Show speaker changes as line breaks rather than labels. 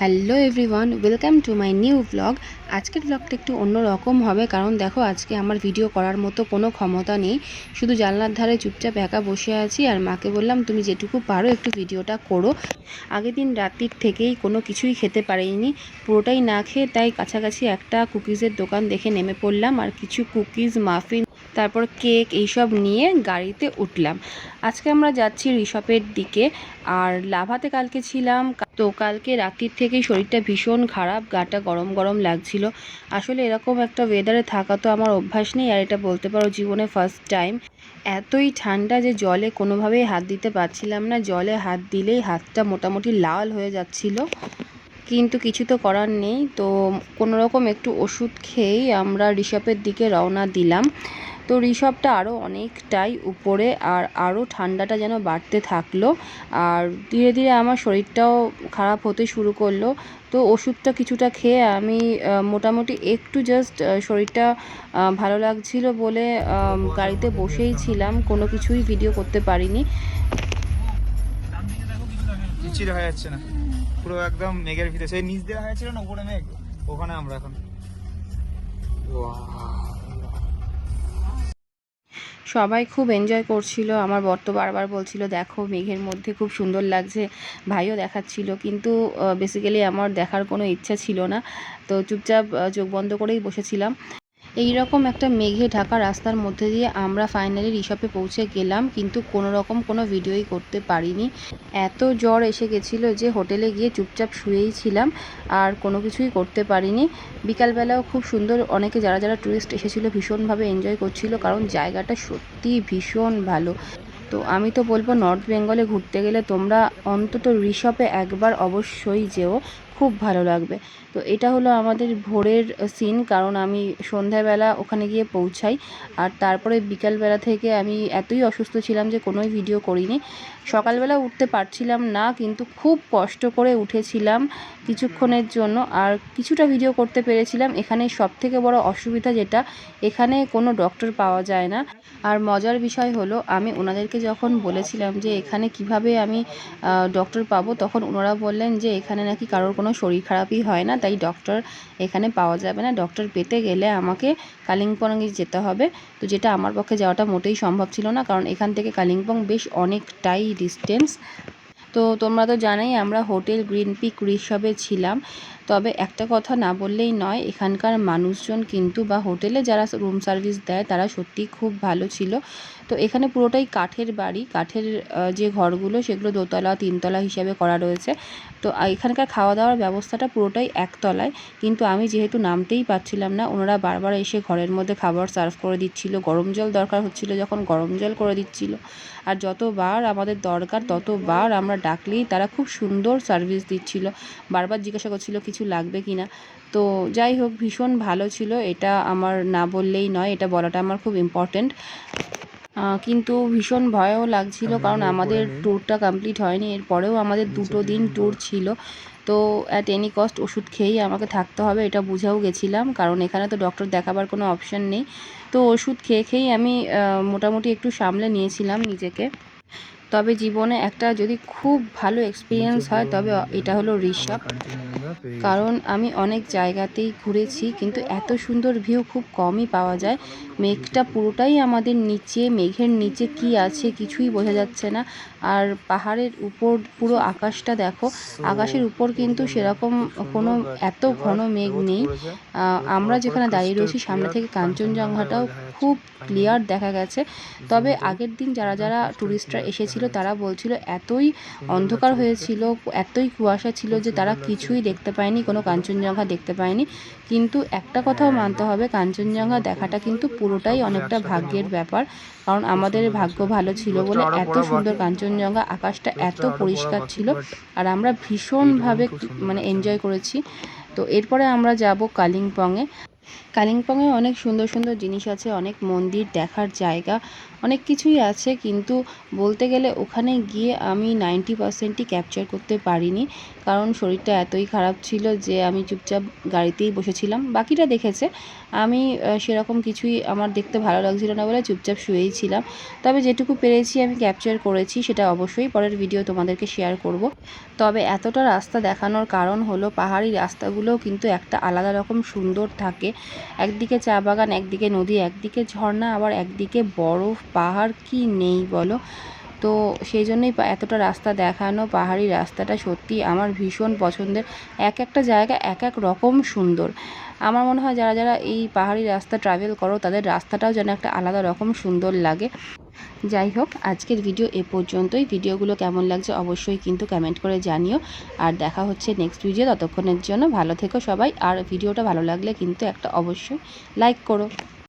Hello everyone, welcome to my new blog. আজকের ব্লগটা একটু অন্যরকম হবে, কারণ দেখো আজকে আমার ভিডিও করার মতো কোনো ক্ষমতা নেই। শুধু জানলার ধারে চুপচাপ একা বসে আছি আর মাকে বললাম, তুমি যেটুকু পারো একটু ভিডিওটা করো। আগের দিন রাত্রির থেকেই কোনো কিছুই খেতে পারিনি। পুরোটাই না খেয়ে তাই কাছাকাছি একটা কুকিজের দোকান দেখে নেমে পড়লাম আর কিছু কুকিজ মাফিন তারপর কেক এইসব নিয়ে গাড়িতে উঠলাম। আজকে আমরা যাচ্ছি ঋষভের দিকে। আর লাভাতে কালকে ছিলাম। তো কালকে রাত্রির থেকেই শরীরটা ভীষণ খারাপ, গাটা গরম গরম লাগছিল। আসলে এরকম একটা ওয়েদারে থাকা তো আমার অভ্যাস নেই, আর এটা বলতে পারো জীবনে ফার্স্ট টাইম এতই ঠান্ডা যে জলে কোনোভাবেই হাত দিতে পারছিলাম না। জলে হাত দিলেই হাতটা মোটামুটি লাল হয়ে যাচ্ছিল। কিন্তু কিছু তো করার নেই। তো কোনোরকম একটু ওষুধ খেয়েই আমরা ঋষভের দিকে রওনা দিলাম। তো ঋষভটা আরও অনেকটাই উপরে আর আরও ঠান্ডাটা যেন বাড়তে থাকল। আর ধীরে ধীরে আমার শরীরটাও খারাপ হতে শুরু করল। তো ওষুধটা কিছুটা খেয়ে আমি মোটামুটি একটু জাস্ট শরীরটা ভালো লাগছিল বলে গাড়িতে বসেই ছিলাম। কোনো কিছুই ভিডিও করতে পারিনি।
মেঘের ভিতরে। সেই নিচ দেওয়া হয়েছিল না? উপরে মেঘ? ওখানে আমরা এখন।
সবাই খুব এনজয় করছিল। আমার বর তো বারবার বলছিল, দেখো, মেঘের মধ্যে খুব সুন্দর লাগছে, ভাইও দেখাচ্ছিল। কিন্তু বেসিক্যালি আমার দেখার কোনো ইচ্ছা ছিল না। তো চুপচাপ চোখ বন্ধ করেই বসেছিলাম। এই রকম একটা মেঘে ঢাকা রাস্তার মধ্যে দিয়ে আমরা ফাইনালি রিসপে পৌঁছে গেলাম, কিন্তু কোনো রকম কোনো ভিডিওই করতে পারিনি। এত জ্বর এসে গেছিল যে হোটেলে গিয়ে চুপচাপ শুয়েই ছিলাম, আর কোনো কিছুই করতে পারিনি। বিকালবেলাও খুব সুন্দর, অনেকে যারা যারা টুরিস্ট এসেছিল ভীষণভাবে এনজয় করছিল, কারণ জায়গাটা সত্যি ভীষণ ভালো। তো আমি তো বলব নর্থ বেঙ্গলে ঘুরতে গেলে তোমরা অন্তত ঋষভে একবার অবশ্যই যেও। খুব ভালো লাগবে। তো এটা হলো আমাদের ভোরের সিন কারণ আমি সন্ধ্যাবেলা ওখানে গিয়ে পৌঁছাই। আর তারপরে বিকালবেলা থেকে আমি এতই অসুস্থ ছিলাম যে কোনোই ভিডিও করিনি। সকালবেলা উঠতে পারছিলাম না, কিন্তু খুব কষ্ট করে উঠেছিলাম কিছুক্ষণের জন্য। আর কিছুটা ভিডিও করতে পেরেছিলাম। এখানে সব থেকে বড় অসুবিধা যেটা, এখানে কোনো ডক্টর পাওয়া যায় না। আর মজার বিষয় হলো, আমি ওনাদেরকে যখন বলেছিলাম যে এখানে কীভাবে আমি ডক্টর পাবো, তখন ওনারা বললেন যে এখানে নাকি কারোর কোনো শরীর খারাপই হয় না, তাই ডক্টর এখানে পাওয়া যাবে না। ডক্টর পেতে গেলে আমাকে কালিম্পংয়ে যেতে হবে। তো যেটা আমার পক্ষে যাওয়াটা মোটেই সম্ভব ছিল না, কারণ এখান থেকে কালিম্পং বেশ অনেকটাই ডিস্টেন্স তো তোমরা তো জানাই আমরা হোটেল গ্রিন পিক রিসবে ছিলাম। তবে একটা কথা না বললেই নয়, এখানকার মানুষজন কিন্তু বা হোটেলে যারা রুম সার্ভিস দেয়, তারা সত্যিই খুব ভালো ছিল। তো এখানে পুরোটাই কাঠের বাড়ি, কাঠের যে ঘরগুলো, সেগুলো দোতলা, তিনতলা হিসাবে করা রয়েছে। তো এখানকার খাওয়া দাওয়ার ব্যবস্থাটা পুরোটাই একতলায়। কিন্তু আমি যেহেতু নামতেই পারছিলাম না, ওনারা বারবার এসে ঘরের মধ্যে খাবার সার্ভ করে দিচ্ছিল। গরম জল দরকার হচ্ছিল যখন গরম জল করে দিচ্ছিল। আর যতবার আমাদের দরকার, ততবার আমরা ডাকলেই তারা খুব সুন্দর সার্ভিস দিচ্ছিল। বারবার জিজ্ঞাসা করছিল, কিছু লাগবে কি না তো যাই হোক ভীষণ ভালো ছিল। এটা আমার না বললেই নয় এটা বলাটা আমার খুব ইম্পর্টেন্ট কিন্তু ভীষণ ভয়ও লাগছিল কারণ আমাদের ট্যুরটা কমপ্লিট হয়নি। এরপরেও আমাদের দুটো দিন ট্যুর ছিল। তো অ্যাট এনি কস্ট ওষুধ খেয়েই আমাকে থাকতে হবে এটা বুঝেও গেছিলাম। কারণ এখানে তো ডক্টর দেখাবার কোনো অপশন নেই। তো ওষুধ খেয়ে খেয়েই আমি মোটামুটি একটু সামলে নিয়েছিলাম নিজেকে। তবে জীবনে একটা যদি খুব ভালো এক্সপিরিয়েন্স হয়, তবে এটা হলো ঋষভ। কারণ আমি অনেক জায়গাতেই ঘুরেছি, কিন্তু এত সুন্দর ভিউ খুব কমই পাওয়া যায়। মেঘটা পুরোটাই আমাদের নিচে, মেঘের নিচে কি আছে কিছুই বোঝা যাচ্ছে না। আর পাহাড়ের উপর পুরো আকাশটা দেখো, আকাশের উপর কিন্তু সেরকম কোনো এত ঘন মেঘ নেই। আমরা যেখানে দাঁড়িয়ে রয়েছি, সামনে থেকে কাঞ্চনজঙ্ঘাটাও খুব ক্লিয়ার দেখা গেছে। তবে আগের দিন যারা যারা ট্যুরিস্টরা এসেছিল তারা বলছিল, এতই অন্ধকার হয়েছিল, এতই কুয়াশা ছিল যে তারা কিছুই দেখতে পায়নি, কোনো কাঞ্চনজঙ্ঘা দেখতে পায়নি। কিন্তু একটা কথাও মানতে হবে, কাঞ্চনজঙ্ঘা দেখাটা কিন্তু পুরোটাই অনেকটা ভাগ্যের ব্যাপার। কারণ আমাদের ভাগ্য ভালো ছিল বলে এত সুন্দর কাঞ্চনজঙ্ঘা আকাশটা এত পরিষ্কার ছিল আর আমরা ভীষণভাবে মানে এনজয় করেছি। তো এরপরে আমরা যাব কালিম্পংয়ে। কালিম্পংয়ে অনেক সুন্দর সুন্দর জিনিস আছে, অনেক মন্দির দেখার জায়গা। অনেক কিছুই আছে, কিন্তু বলতে গেলে ওখানে গিয়ে আমি নাইনটি পার্সেন্টই ক্যাপচার করতে পারিনি। কারণ শরীরটা এতই খারাপ ছিল যে আমি চুপচাপ গাড়িতেই বসেছিলাম। বাকিটা দেখেছে। আমি সেরকম কিছুই আমার দেখতে ভালো লাগছিল না বলে চুপচাপ শুয়েই ছিলাম। তবে যেটুকু পেরেছি আমি ক্যাপচার করেছি, সেটা অবশ্যই পরের ভিডিও তোমাদেরকে শেয়ার করব। তবে এতটা রাস্তা দেখানোর কারণ হলো পাহাড়ি রাস্তাগুলোও কিন্তু একটা আলাদা রকম সুন্দর থাকে। একদিকে চা বাগান, একদিকে নদী, একদিকে ঝর্ণা, আবার একদিকে বরফ পাহাড় কি নেই বলো? তো সেই জন্যই এতটা রাস্তা দেখানো, পাহাড়ি রাস্তাটা সত্যি আমার ভীষণ পছন্দের। এক একটা জায়গা এক এক রকম সুন্দর। আমার মনে হয় যারা যারা এই পাহাড়ি রাস্তা ট্রাভেল করো, তাদের রাস্তাটাও যেন একটা আলাদা রকম সুন্দর লাগে। যাই হোক, আজকের ভিডিও এ পর্যন্তই। ভিডিওগুলো কেমন লাগছে অবশ্যই কিন্তু কমেন্ট করে জানিও। আর দেখা হচ্ছে নেক্সট ভিডিও ততক্ষণের জন্য ভালো থেকো সবাই। আর ভিডিওটা ভালো লাগলে কিন্তু একটা অবশ্যই লাইক করো।